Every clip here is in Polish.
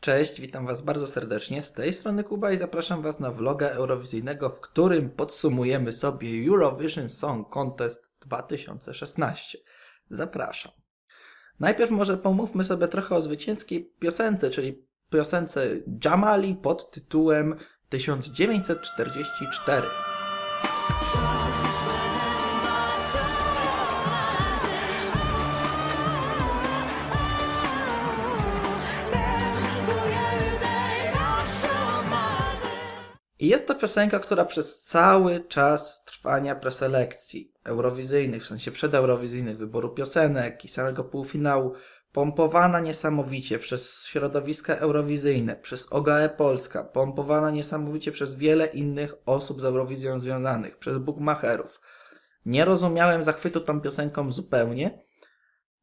Cześć, witam Was bardzo serdecznie. Z tej strony Kuba i zapraszam Was na vloga eurowizyjnego, w którym podsumujemy sobie Eurovision Song Contest 2016. Zapraszam. Najpierw może pomówmy sobie trochę o zwycięskiej piosence, czyli piosence Jamali pod tytułem 1944. I jest to piosenka, która przez cały czas trwania preselekcji eurowizyjnych, w sensie przedeurowizyjnych, wyboru piosenek i samego półfinału, pompowana niesamowicie przez środowiska eurowizyjne, przez OGAE Polska, pompowana niesamowicie przez wiele innych osób z Eurowizją związanych, przez bookmacherów. Nie rozumiałem zachwytu tą piosenką zupełnie.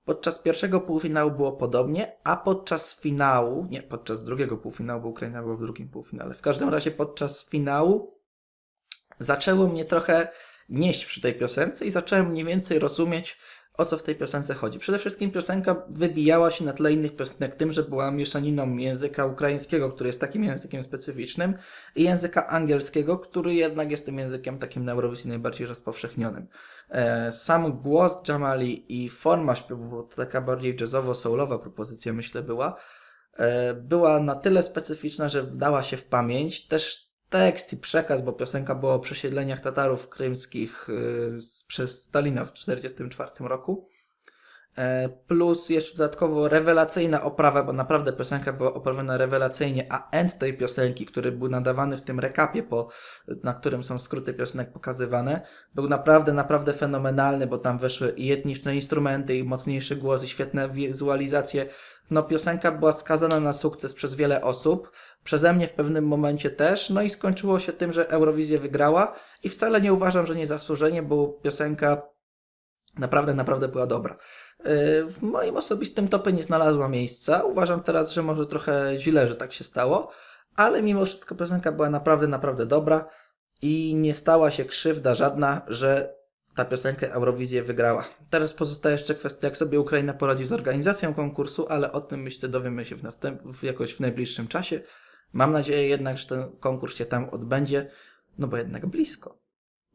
Podczas pierwszego półfinału było podobnie, a podczas finału, nie, podczas drugiego półfinału, bo Ukraina była w drugim półfinale. W każdym razie podczas finału zaczęło mnie trochę nieść przy tej piosence i zacząłem mniej więcej rozumieć, o co w tej piosence chodzi. Przede wszystkim piosenka wybijała się na tle innych piosenek tym, że była mieszaniną języka ukraińskiego, który jest takim językiem specyficznym, i języka angielskiego, który jednak jest tym językiem takim na Eurowizji najbardziej rozpowszechnionym. E, Sam głos Jamali i forma śpiewu, to taka bardziej jazzowo-soulowa propozycja myślę była, e, była na tyle specyficzna, że wdała się w pamięć. Też tekst i przekaz, bo piosenka była o przesiedleniach Tatarów krymskich y, przez Stalina w 1944 roku. E, Plus jeszcze dodatkowo rewelacyjna oprawa, bo naprawdę piosenka była oprawiona rewelacyjnie, a end tej piosenki, który był nadawany w tym rekapie, po, na którym są skróty piosenek pokazywane, był naprawdę, naprawdę fenomenalny, bo tam weszły i etniczne instrumenty, i mocniejszy głos, i świetne wizualizacje. No, piosenka była skazana na sukces przez wiele osób, przeze mnie w pewnym momencie też, no i skończyło się tym, że Eurowizję wygrała i wcale nie uważam, że niezasłużenie, bo piosenka naprawdę, naprawdę była dobra. Yy, W moim osobistym topie nie znalazła miejsca. Uważam teraz, że może trochę źle, że tak się stało, ale mimo wszystko piosenka była naprawdę, naprawdę dobra i nie stała się krzywda żadna, że ta piosenka Eurowizję wygrała. Teraz pozostaje jeszcze kwestia, jak sobie Ukraina poradzi z organizacją konkursu, ale o tym myślę dowiemy się w następ- jakoś w najbliższym czasie. Mam nadzieję jednak, że ten konkurs się tam odbędzie, no bo jednak blisko.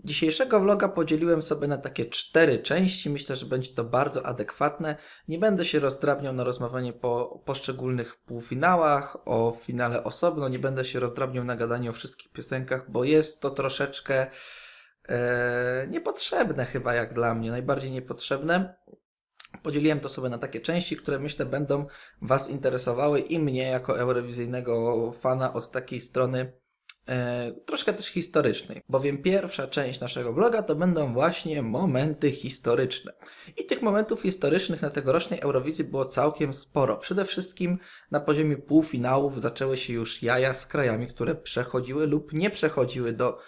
Dzisiejszego vloga podzieliłem sobie na takie cztery części. Myślę, że będzie to bardzo adekwatne. Nie będę się rozdrabniał na rozmawianie po poszczególnych półfinałach, o finale osobno. Nie będę się rozdrabniał na gadanie o wszystkich piosenkach, bo jest to troszeczkę e, niepotrzebne chyba jak dla mnie. Najbardziej niepotrzebne. Podzieliłem to sobie na takie części, które myślę będą Was interesowały i mnie jako eurowizyjnego fana od takiej strony e, troszkę też historycznej, bowiem pierwsza część naszego vloga to będą właśnie momenty historyczne. I tych momentów historycznych na tegorocznej Eurowizji było całkiem sporo. Przede wszystkim na poziomie półfinałów zaczęły się już jaja z krajami, które przechodziły lub nie przechodziły do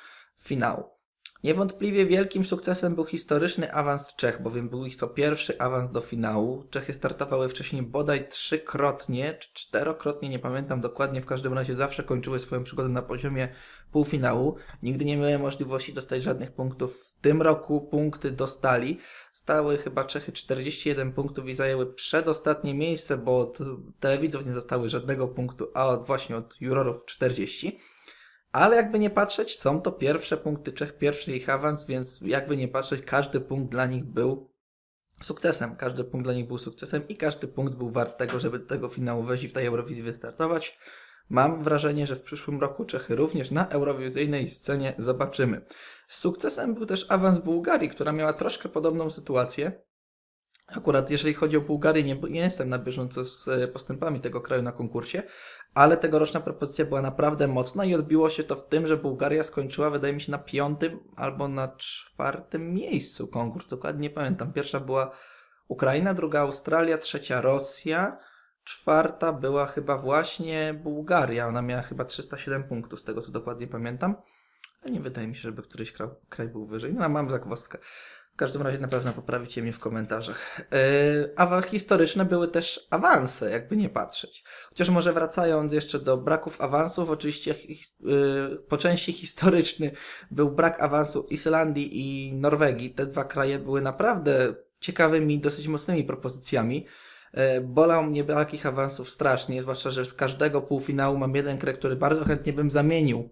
finału. Niewątpliwie wielkim sukcesem był historyczny awans Czech, bowiem był ich to pierwszy awans do finału. Czechy startowały wcześniej bodaj trzykrotnie, czy czterokrotnie, nie pamiętam dokładnie, w każdym razie zawsze kończyły swoją przygodę na poziomie półfinału. Nigdy nie miały możliwości dostać żadnych punktów. W tym roku punkty dostali. Stały chyba Czechy 41 punktów i zajęły przedostatnie miejsce, bo od telewidzów nie dostały żadnego punktu, a od właśnie od jurorów 40. Ale jakby nie patrzeć, są to pierwsze punkty Czech, pierwszy ich awans, więc jakby nie patrzeć, każdy punkt dla nich był sukcesem. Każdy punkt dla nich był sukcesem i każdy punkt był wart tego, żeby do tego finału wejść i w tej Eurowizji wystartować. Mam wrażenie, że w przyszłym roku Czechy również na eurowizyjnej scenie zobaczymy. Sukcesem był też awans Bułgarii, która miała troszkę podobną sytuację. Akurat jeżeli chodzi o Bułgarię, nie, nie jestem na bieżąco z e, postępami tego kraju na konkursie, ale tegoroczna propozycja była naprawdę mocna i odbiło się to w tym, że Bułgaria skończyła, wydaje mi się, na piątym albo na czwartym miejscu konkurs. Dokładnie nie pamiętam. Pierwsza była Ukraina, druga Australia, trzecia Rosja, czwarta była chyba właśnie Bułgaria. Ona miała chyba 307 punktów, z tego co dokładnie pamiętam. A nie wydaje mi się, żeby któryś kraj, był wyżej. No, mam zagwozdkę. W każdym razie na pewno poprawicie mnie w komentarzach. Yy, a historyczne były też awanse, jakby nie patrzeć. Chociaż może wracając jeszcze do braków awansów, oczywiście yy, po części historyczny był brak awansu Islandii i Norwegii. Te dwa kraje były naprawdę ciekawymi, dosyć mocnymi propozycjami. E, Bolał mnie brak ich awansów strasznie, zwłaszcza, że z każdego półfinału mam jeden kraj, który bardzo chętnie bym zamienił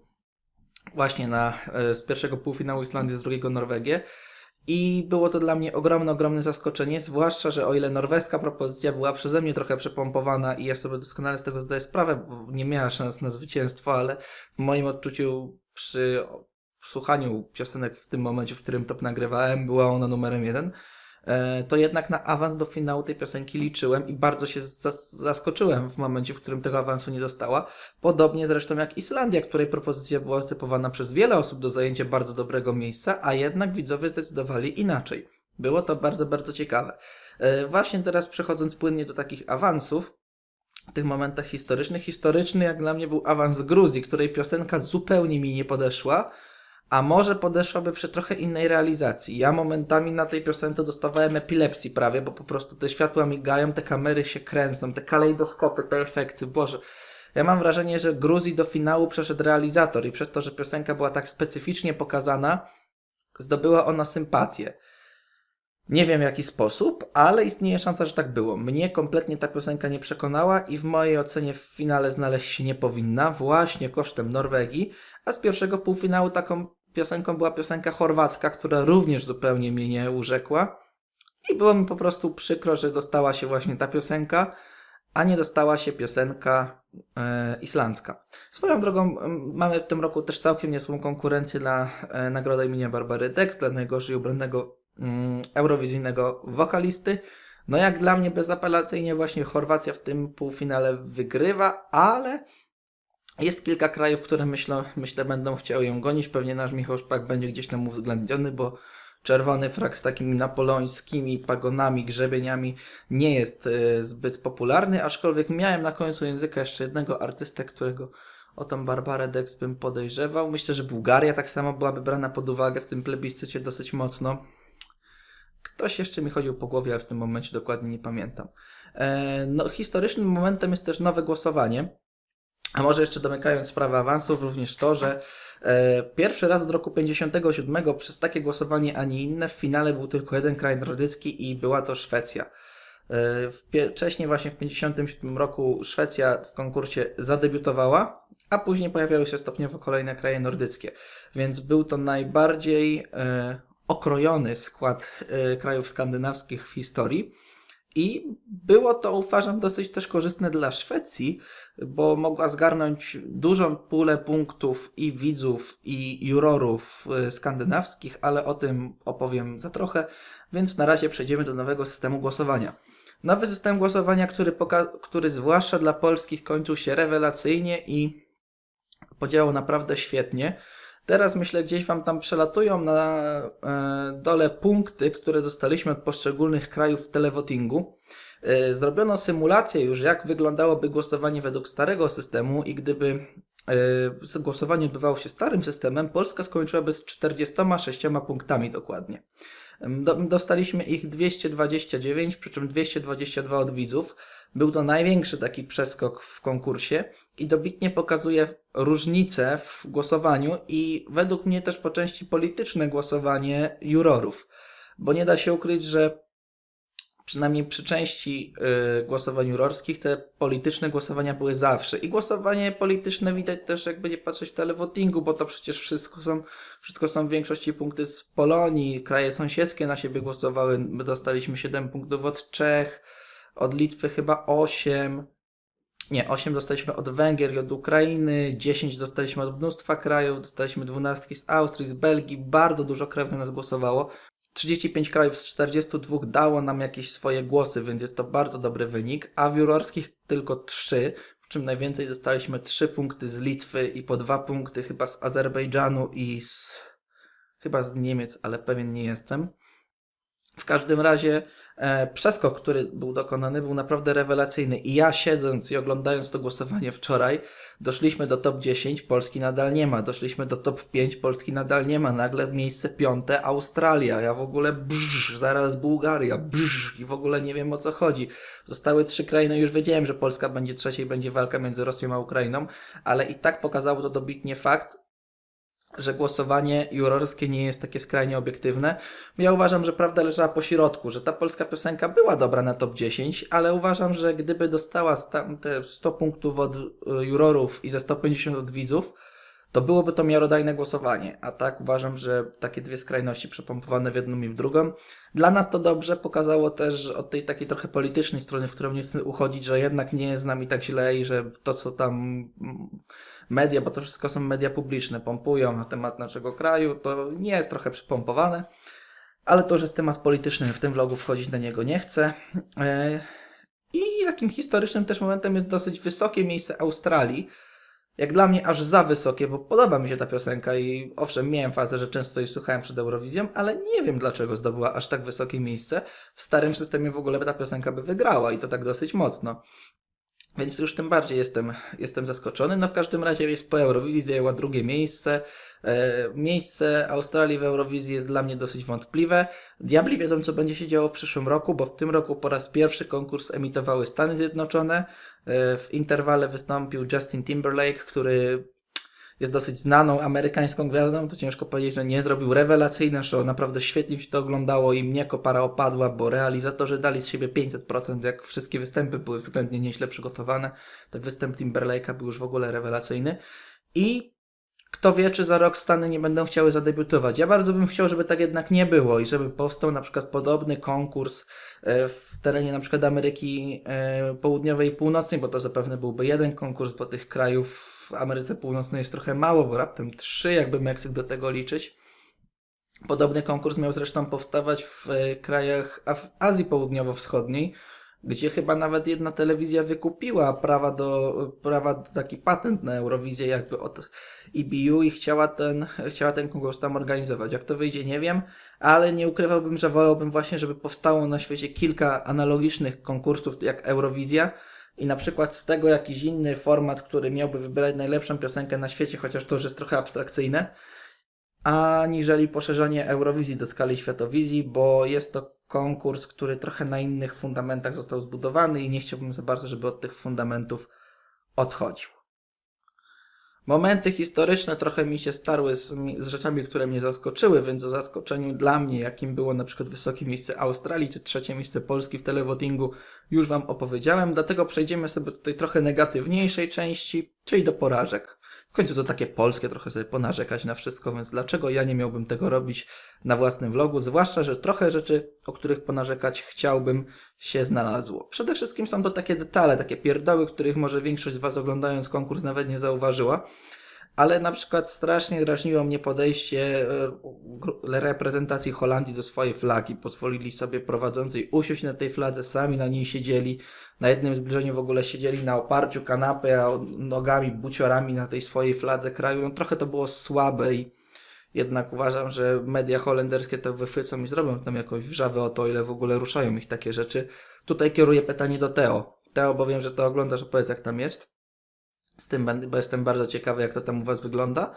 właśnie na, z pierwszego półfinału Islandię, z drugiego Norwegię. I było to dla mnie ogromne, ogromne zaskoczenie, zwłaszcza, że o ile norweska propozycja była przeze mnie trochę przepompowana i ja sobie doskonale z tego zdaję sprawę, bo nie miała szans na zwycięstwo, ale w moim odczuciu przy słuchaniu piosenek w tym momencie, w którym to nagrywałem, była ona numerem jeden, to jednak na awans do finału tej piosenki liczyłem i bardzo się zas- zaskoczyłem w momencie, w którym tego awansu nie dostała. Podobnie zresztą jak Islandia, której propozycja była typowana przez wiele osób do zajęcia bardzo dobrego miejsca, a jednak widzowie zdecydowali inaczej. Było to bardzo, bardzo ciekawe. E, Właśnie teraz przechodząc płynnie do takich awansów, w tych momentach historycznych. Historyczny jak dla mnie był awans Gruzji, której piosenka zupełnie mi nie podeszła, a może podeszłaby przy trochę innej realizacji. Ja momentami na tej piosence dostawałem epilepsji prawie, bo po prostu te światła migają, te kamery się kręcą, te kalejdoskopy, te efekty, Boże. Ja mam wrażenie, że Gruzji do finału przeszedł realizator i przez to, że piosenka była tak specyficznie pokazana, zdobyła ona sympatię. Nie wiem w jaki sposób, ale istnieje szansa, że tak było. Mnie kompletnie ta piosenka nie przekonała i w mojej ocenie w finale znaleźć się nie powinna, właśnie kosztem Norwegii, a z pierwszego półfinału taką piosenką była piosenka chorwacka, która również zupełnie mnie nie urzekła. I było mi po prostu przykro, że dostała się właśnie ta piosenka, a nie dostała się piosenka e, islandzka. Swoją drogą mamy w tym roku też całkiem niezłą konkurencję na e, nagrodę imienia Barbary Dex dla najgorzej ubranego mm, eurowizyjnego wokalisty. No jak dla mnie bezapelacyjnie właśnie Chorwacja w tym półfinale wygrywa, ale jest kilka krajów, które myślę, myślę będą chciały ją gonić. Pewnie nasz Michał Szpak będzie gdzieś tam uwzględniony, bo czerwony frak z takimi napoleońskimi pagonami, grzebieniami nie jest e, zbyt popularny, aczkolwiek miałem na końcu języka jeszcze jednego artystę, którego o tą Barbarę Dex bym podejrzewał. Myślę, że Bułgaria tak samo byłaby brana pod uwagę w tym plebiscycie dosyć mocno. Ktoś jeszcze mi chodził po głowie, ale w tym momencie dokładnie nie pamiętam. E, no, historycznym momentem jest też nowe głosowanie. A może jeszcze domykając sprawę awansów, również to, że e, pierwszy raz od roku 57 przez takie głosowanie, a nie inne, w finale był tylko jeden kraj nordycki i była to Szwecja. E, wcześniej właśnie w 57 roku Szwecja w konkursie zadebiutowała, a później pojawiały się stopniowo kolejne kraje nordyckie. Więc był to najbardziej e, okrojony skład krajów skandynawskich w historii. I było to, uważam, dosyć też korzystne dla Szwecji, bo mogła zgarnąć dużą pulę punktów i widzów, i jurorów y, skandynawskich, ale o tym opowiem za trochę, więc na razie przejdziemy do nowego systemu głosowania. Nowy system głosowania, który, który zwłaszcza dla polskich kończył się rewelacyjnie i podziałał naprawdę świetnie. Teraz myślę, gdzieś Wam tam przelatują na e, dole punkty, które dostaliśmy od poszczególnych krajów w televotingu. E, zrobiono symulację już, jak wyglądałoby głosowanie według starego systemu i gdyby e, głosowanie odbywało się starym systemem, Polska skończyłaby z 46 punktami dokładnie. Dostaliśmy ich 229, przy czym 222 od widzów. Był to największy taki przeskok w konkursie i dobitnie pokazuje różnice w głosowaniu i według mnie też po części polityczne głosowanie jurorów. Bo nie da się ukryć, że przynajmniej przy części y, głosowań jurorskich te polityczne głosowania były zawsze. I głosowanie polityczne widać też jakby nie patrzeć w televotingu, bo to przecież wszystko są, wszystko są w większości punkty z Polonii, kraje sąsiedzkie na siebie głosowały, my dostaliśmy 7 punktów od Czech, od Litwy chyba 8, nie, 8 dostaliśmy od Węgier i od Ukrainy, 10 dostaliśmy od mnóstwa krajów, dostaliśmy 12 z Austrii, z Belgii, bardzo dużo na nas głosowało. 35 krajów z 42 dało nam jakieś swoje głosy, więc jest to bardzo dobry wynik, a w jurorskich tylko 3, w czym najwięcej dostaliśmy 3 punkty z Litwy i po 2 punkty chyba z Azerbejdżanu i z chyba z Niemiec, ale pewien nie jestem. W każdym razie przeskok, który był dokonany, był naprawdę rewelacyjny. I ja siedząc i oglądając to głosowanie wczoraj, doszliśmy do top 10, Polski nadal nie ma. Doszliśmy do top 5, Polski nadal nie ma. Nagle miejsce piąte, Australia. Ja w ogóle brz, zaraz Bułgaria, brz, i w ogóle nie wiem o co chodzi. Zostały trzy kraje, już wiedziałem, że Polska będzie trzeciej, będzie walka między Rosją a Ukrainą, ale i tak pokazało to dobitnie fakt, że głosowanie jurorskie nie jest takie skrajnie obiektywne. Ja uważam, że prawda leżała po środku, że ta polska piosenka była dobra na top 10, ale uważam, że gdyby dostała te 100 punktów od y, jurorów i ze 150 od widzów, to byłoby to miarodajne głosowanie. A tak uważam, że takie dwie skrajności przepompowane w jedną i w drugą. Dla nas to dobrze, pokazało też od tej takiej trochę politycznej strony, w którą nie chcę uchodzić, że jednak nie jest z nami tak źle i że to, co tam mm, media, bo to wszystko są media publiczne, pompują na temat naszego kraju, to nie jest trochę przypompowane. Ale to już jest temat polityczny, w tym vlogu wchodzić na niego nie chcę. E, I takim historycznym też momentem jest dosyć wysokie miejsce Australii, jak dla mnie aż za wysokie, bo podoba mi się ta piosenka i owszem, miałem fazę, że często jej słuchałem przed Eurowizją, ale nie wiem dlaczego zdobyła aż tak wysokie miejsce. W starym systemie w ogóle ta piosenka by wygrała i to tak dosyć mocno. Więc już tym bardziej jestem, jestem zaskoczony. No w każdym razie jest po Eurowizji, zajęła drugie miejsce. E, miejsce Australii w Eurowizji jest dla mnie dosyć wątpliwe. Diabli wiedzą, co będzie się działo w przyszłym roku, bo w tym roku po raz pierwszy konkurs emitowały Stany Zjednoczone. E, w interwale wystąpił Justin Timberlake, który jest dosyć znaną amerykańską gwiazdą, to ciężko powiedzieć, że nie zrobił rewelacyjne show, naprawdę świetnie się to oglądało i mnie kopara opadła, bo realizatorzy dali z siebie 500%, jak wszystkie występy były względnie nieźle przygotowane, tak występ Timberlake'a był już w ogóle rewelacyjny. I kto wie, czy za rok Stany nie będą chciały zadebiutować. Ja bardzo bym chciał, żeby tak jednak nie było i żeby powstał na przykład podobny konkurs e, w terenie na przykład Ameryki e, Południowej i Północnej, bo to zapewne byłby jeden konkurs, bo tych krajów w Ameryce Północnej jest trochę mało, bo raptem trzy, jakby Meksyk do tego liczyć. Podobny konkurs miał zresztą powstawać w e, krajach Azji Południowo-Wschodniej, gdzie chyba nawet jedna telewizja wykupiła prawa do, prawa do taki patent na Eurowizję jakby od EBU i chciała ten, chciała ten konkurs tam organizować. Jak to wyjdzie, nie wiem, ale nie ukrywałbym, że wolałbym właśnie, żeby powstało na świecie kilka analogicznych konkursów jak Eurowizja i na przykład z tego jakiś inny format, który miałby wybierać najlepszą piosenkę na świecie, chociaż to już jest trochę abstrakcyjne, aniżeli poszerzanie Eurowizji do skali światowizji, bo jest to konkurs, który trochę na innych fundamentach został zbudowany i nie chciałbym za bardzo, żeby od tych fundamentów odchodził. Momenty historyczne trochę mi się starły z, z, rzeczami, które mnie zaskoczyły, więc o zaskoczeniu dla mnie, jakim było na przykład wysokie miejsce Australii czy trzecie miejsce Polski w televotingu, już Wam opowiedziałem, dlatego przejdziemy sobie do tej trochę negatywniejszej części, czyli do porażek. W końcu to takie polskie, trochę sobie ponarzekać na wszystko, więc dlaczego ja nie miałbym tego robić na własnym vlogu? Zwłaszcza, że trochę rzeczy, o których ponarzekać chciałbym, się znalazło. Przede wszystkim są to takie detale, takie pierdoły, których może większość z Was oglądając konkurs nawet nie zauważyła ale na przykład strasznie drażniło mnie podejście e, reprezentacji Holandii do swojej flagi. Pozwolili sobie prowadzącej usiąść na tej fladze, sami na niej siedzieli. Na jednym zbliżeniu w ogóle siedzieli na oparciu kanapy, a nogami, buciorami na tej swojej fladze kraju. No trochę to było słabe i jednak uważam, że media holenderskie to wychwycą i zrobią tam jakąś wrzawę o to, ile w ogóle ruszają ich takie rzeczy. Tutaj kieruję pytanie do Teo. Teo, bo wiem, że to oglądasz, opowiedz jak tam jest z tym, bo jestem bardzo ciekawy, jak to tam u Was wygląda.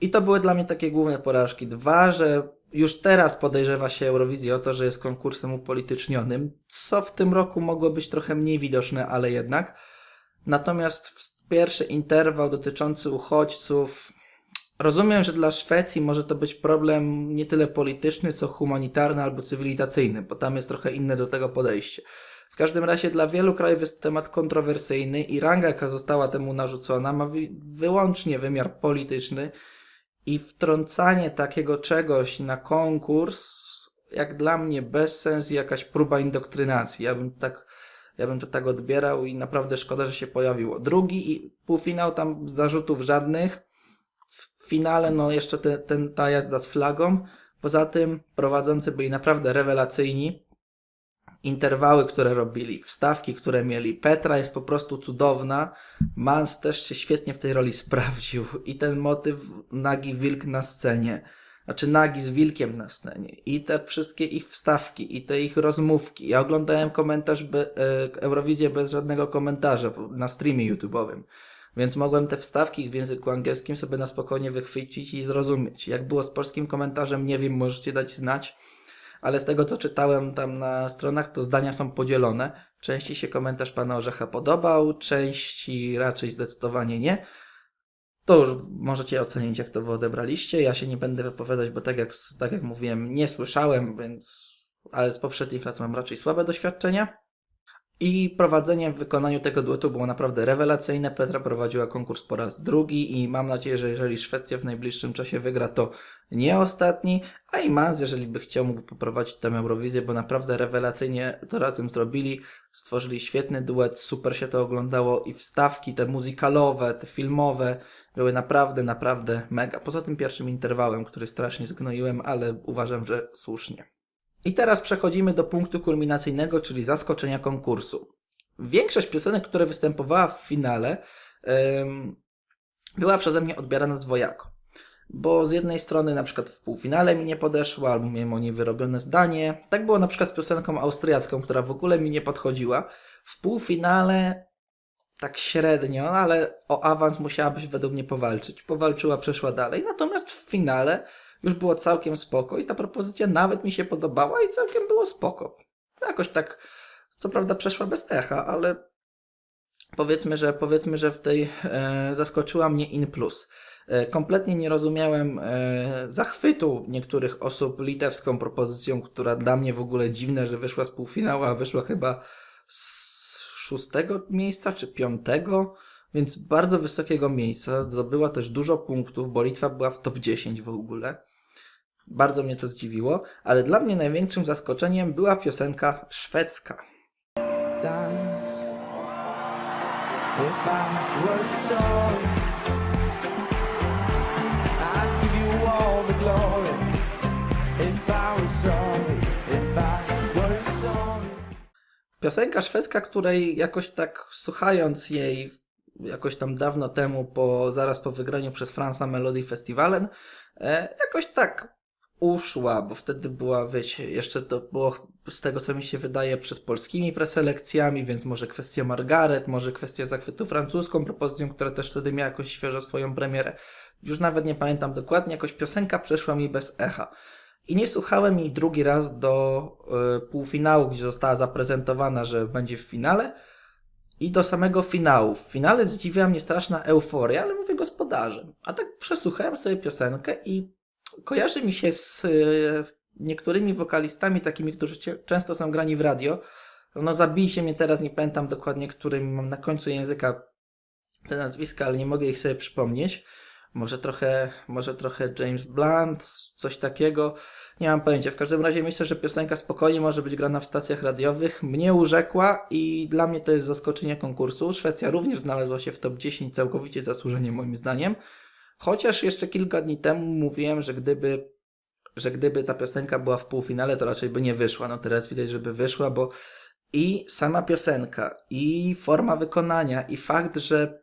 I to były dla mnie takie główne porażki. Dwa, że już teraz podejrzewa się Eurowizję o to, że jest konkursem upolitycznionym, co w tym roku mogło być trochę mniej widoczne, ale jednak. Natomiast pierwszy interwał dotyczący uchodźców, rozumiem, że dla Szwecji może to być problem nie tyle polityczny, co humanitarny albo cywilizacyjny, bo tam jest trochę inne do tego podejście. W każdym razie dla wielu krajów jest temat kontrowersyjny i ranga, jaka została temu narzucona, ma wyłącznie wymiar polityczny i wtrącanie takiego czegoś na konkurs, jak dla mnie bez sens i jakaś próba indoktrynacji. Ja bym tak, ja bym to tak odbierał i naprawdę szkoda, że się pojawiło. Drugi i półfinał tam zarzutów żadnych. W finale no jeszcze te, ten, ta jazda z flagą. Poza tym prowadzący byli naprawdę rewelacyjni interwały, które robili, wstawki, które mieli. Petra jest po prostu cudowna. Mans też się świetnie w tej roli sprawdził. I ten motyw nagi wilk na scenie. Znaczy nagi z wilkiem na scenie. I te wszystkie ich wstawki, i te ich rozmówki. Ja oglądałem komentarz, be, e, Eurowizję bez żadnego komentarza na streamie YouTube'owym. Więc mogłem te wstawki w języku angielskim sobie na spokojnie wychwycić i zrozumieć. Jak było z polskim komentarzem, nie wiem, możecie dać znać ale z tego co czytałem tam na stronach, to zdania są podzielone. Części się komentarz pana Orzecha podobał, części raczej zdecydowanie nie. To już możecie ocenić, jak to wy odebraliście. Ja się nie będę wypowiadać, bo tak jak, tak jak mówiłem, nie słyszałem, więc ale z poprzednich lat mam raczej słabe doświadczenia. I prowadzenie w wykonaniu tego duetu było naprawdę rewelacyjne. Petra prowadziła konkurs po raz drugi i mam nadzieję, że jeżeli Szwecja w najbliższym czasie wygra, to nie ostatni. A i Maz, jeżeli by chciał, mógł poprowadzić tę Eurowizję, bo naprawdę rewelacyjnie to razem zrobili. Stworzyli świetny duet, super się to oglądało i wstawki te muzykalowe, te filmowe były naprawdę, naprawdę mega. Poza tym pierwszym interwałem, który strasznie zgnoiłem, ale uważam, że słusznie. I teraz przechodzimy do punktu kulminacyjnego, czyli zaskoczenia konkursu. Większość piosenek, które występowała w finale, była przeze mnie odbierana dwojako. Bo z jednej strony na przykład w półfinale mi nie podeszła, albo miałem o niej wyrobione zdanie. Tak było na przykład z piosenką austriacką, która w ogóle mi nie podchodziła. W półfinale tak średnio, ale o awans musiałabyś według mnie powalczyć. Powalczyła, przeszła dalej. Natomiast w finale już było całkiem spoko i ta propozycja nawet mi się podobała i całkiem było spoko. Jakoś tak, co prawda przeszła bez echa, ale powiedzmy, że powiedzmy, że w tej e, zaskoczyła mnie in plus. E, kompletnie nie rozumiałem e, zachwytu niektórych osób litewską propozycją, która dla mnie w ogóle dziwne, że wyszła z półfinału, a wyszła chyba z szóstego miejsca czy piątego, więc bardzo wysokiego miejsca. Zdobyła też dużo punktów, bo Litwa była w top 10 w ogóle. Bardzo mnie to zdziwiło, ale dla mnie największym zaskoczeniem była piosenka szwedzka. Piosenka szwedzka, której jakoś tak słuchając jej jakoś tam dawno temu, po, zaraz po wygraniu przez Fransa Melody Festivalen, e, jakoś tak uszła, bo wtedy była, wiecie, jeszcze to było z tego, co mi się wydaje, przed polskimi preselekcjami, więc może kwestia Margaret, może kwestia zachwytu francuską propozycją, która też wtedy miała jakoś świeżo swoją premierę. Już nawet nie pamiętam dokładnie, jakoś piosenka przeszła mi bez echa. I nie słuchałem jej drugi raz do y, półfinału, gdzie została zaprezentowana, że będzie w finale. I do samego finału. W finale zdziwiła mnie straszna euforia, ale mówię gospodarzem. A tak przesłuchałem sobie piosenkę i kojarzy mi się z y, niektórymi wokalistami, takimi, którzy często są grani w radio. No zabijcie mnie teraz, nie pamiętam dokładnie, którym mam na końcu języka te nazwiska, ale nie mogę ich sobie przypomnieć. Może trochę, może trochę James Blunt, coś takiego. Nie mam pojęcia. W każdym razie myślę, że piosenka spokojnie może być grana w stacjach radiowych. Mnie urzekła i dla mnie to jest zaskoczenie konkursu. Szwecja również znalazła się w top 10 całkowicie zasłużenie moim zdaniem. Chociaż jeszcze kilka dni temu mówiłem, że gdyby, że gdyby ta piosenka była w półfinale, to raczej by nie wyszła. No teraz widać, żeby wyszła, bo i sama piosenka, i forma wykonania, i fakt, że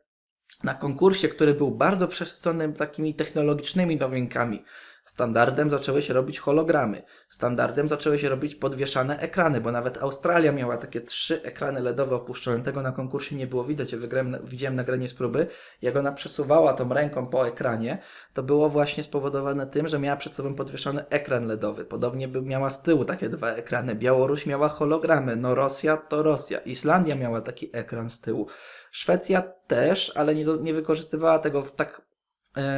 na konkursie, który był bardzo przesycony takimi technologicznymi nowinkami, standardem zaczęły się robić hologramy, standardem zaczęły się robić podwieszane ekrany, bo nawet Australia miała takie trzy ekrany LEDowe opuszczone, tego na konkursie nie było widać, ja wygrałem, widziałem nagranie z próby, jak ona przesuwała tą ręką po ekranie, to było właśnie spowodowane tym, że miała przed sobą podwieszony ekran LEDowy, podobnie by miała z tyłu takie dwa ekrany, Białoruś miała hologramy, no Rosja to Rosja, Islandia miała taki ekran z tyłu, Szwecja też, ale nie, nie wykorzystywała tego w tak,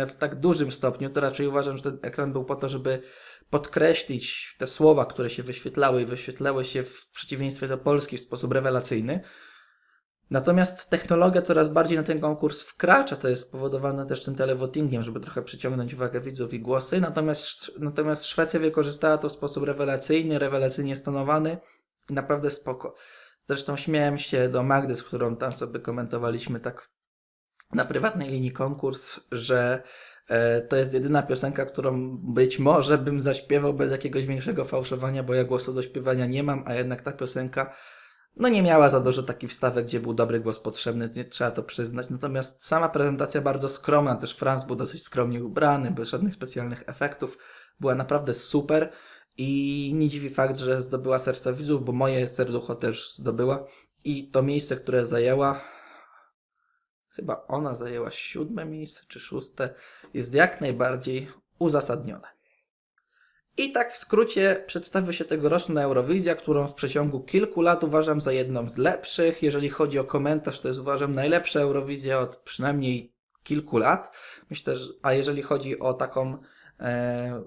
w tak dużym stopniu. To raczej uważam, że ten ekran był po to, żeby podkreślić te słowa, które się wyświetlały i wyświetlały się w przeciwieństwie do Polski w sposób rewelacyjny. Natomiast technologia coraz bardziej na ten konkurs wkracza, to jest spowodowane też tym televotingiem, żeby trochę przyciągnąć uwagę widzów i głosy. Natomiast, natomiast Szwecja wykorzystała to w sposób rewelacyjny, rewelacyjnie stonowany i naprawdę spoko. Zresztą śmiałem się do Magdy, z którą tam sobie komentowaliśmy tak na prywatnej linii konkurs, że e, to jest jedyna piosenka, którą być może bym zaśpiewał bez jakiegoś większego fałszowania, bo ja głosu do śpiewania nie mam, a jednak ta piosenka no nie miała za dużo takich wstawek, gdzie był dobry głos potrzebny, nie trzeba to przyznać. Natomiast sama prezentacja bardzo skromna, też Franz był dosyć skromnie ubrany, bez żadnych specjalnych efektów, była naprawdę super. I nie dziwi fakt, że zdobyła serca widzów, bo moje serducho też zdobyła. I to miejsce, które zajęła, chyba ona zajęła siódme miejsce czy szóste, jest jak najbardziej uzasadnione. I tak w skrócie przedstawi się tegoroczna Eurowizja, którą w przeciągu kilku lat uważam za jedną z lepszych. Jeżeli chodzi o komentarz, to jest uważam najlepsza Eurowizja od przynajmniej kilku lat. Myślę, że, a jeżeli chodzi o taką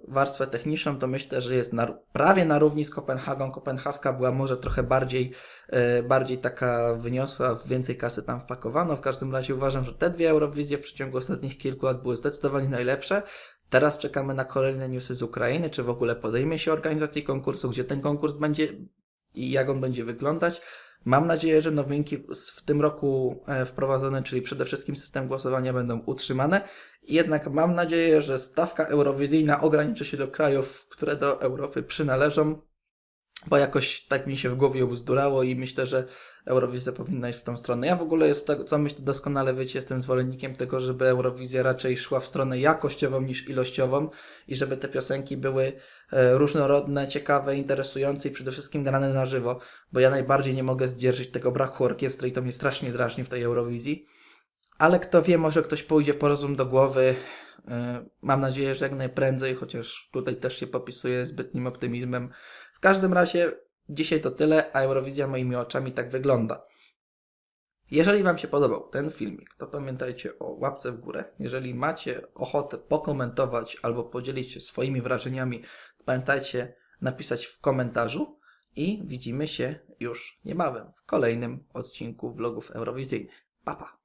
warstwę techniczną, to myślę, że jest na, prawie na równi z Kopenhagą. Kopenhaska była może trochę bardziej, e, bardziej taka wyniosła, więcej kasy tam wpakowano. W każdym razie uważam, że te dwie Eurowizje w przeciągu ostatnich kilku lat były zdecydowanie najlepsze. Teraz czekamy na kolejne newsy z Ukrainy, czy w ogóle podejmie się organizacji konkursu, gdzie ten konkurs będzie i jak on będzie wyglądać. Mam nadzieję, że nowinki w- w tym roku e, wprowadzone, czyli przede wszystkim system głosowania będą utrzymane. Jednak mam nadzieję, że stawka eurowizyjna ograniczy się do krajów, które do Europy przynależą, bo jakoś tak mi się w głowie obzdurało i myślę, że Eurowizja powinna iść w tą stronę. Ja w ogóle jest tego, co myślę doskonale wiecie, jestem zwolennikiem tego, żeby Eurowizja raczej szła w stronę jakościową niż ilościową i żeby te piosenki były e, różnorodne, ciekawe, interesujące i przede wszystkim grane na żywo, bo ja najbardziej nie mogę zdzierżyć tego braku orkiestry i to mnie strasznie drażni w tej Eurowizji. Ale kto wie, może ktoś pójdzie po rozum do głowy. E, Mam nadzieję, że jak najprędzej, chociaż tutaj też się popisuję zbytnim optymizmem. W każdym razie dzisiaj to tyle, a Eurowizja moimi oczami tak wygląda. Jeżeli Wam się podobał ten filmik, to pamiętajcie o łapce w górę. Jeżeli macie ochotę pokomentować albo podzielić się swoimi wrażeniami, pamiętajcie napisać w komentarzu i widzimy się już niebawem w kolejnym odcinku vlogów eurowizyjnych. Pa, pa!